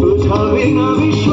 तुझ्या विना विष